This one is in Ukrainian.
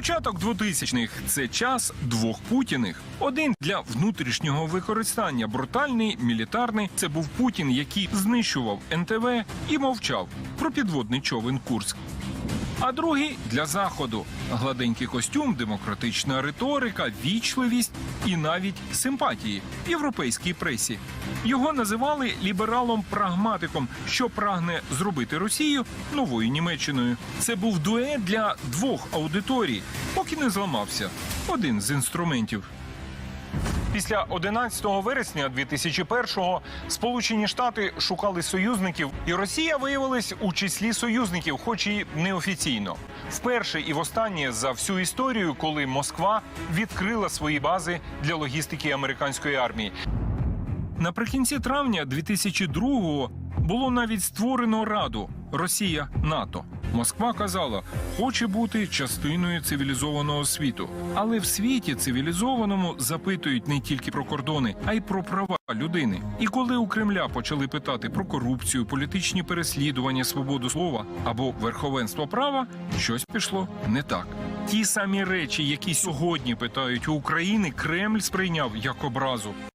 Початок 2000-х – це час двох путіних. Один для внутрішнього використання брутальний, мілітарний. Це був Путін, який знищував НТВ і мовчав про підводний човен Курськ. А другий для заходу гладенький костюм, демократична риторика, вічливість і навіть симпатії в європейській пресі. Його називали лібералом-прагматиком, що прагне зробити Росію новою Німеччиною. Це був дует для двох аудиторій, поки не зламався один з інструментів. Після 11 вересня 2001-го Сполучені Штати шукали союзників, і Росія виявилась у числі союзників, хоч і неофіційно. Вперше і востаннє за всю історію, коли Москва відкрила свої бази для логістики американської армії. Наприкінці травня 2002-го було навіть створено Раду Росія НАТО. Москва казала, хоче бути частиною цивілізованого світу. Але в світі цивілізованому запитують не тільки про кордони, а й про права людини. І коли у Кремля почали питати про корупцію, політичні переслідування, свободу слова або верховенство права, щось пішло не так. Ті самі речі, які сьогодні питають у України, Кремль сприйняв як образу.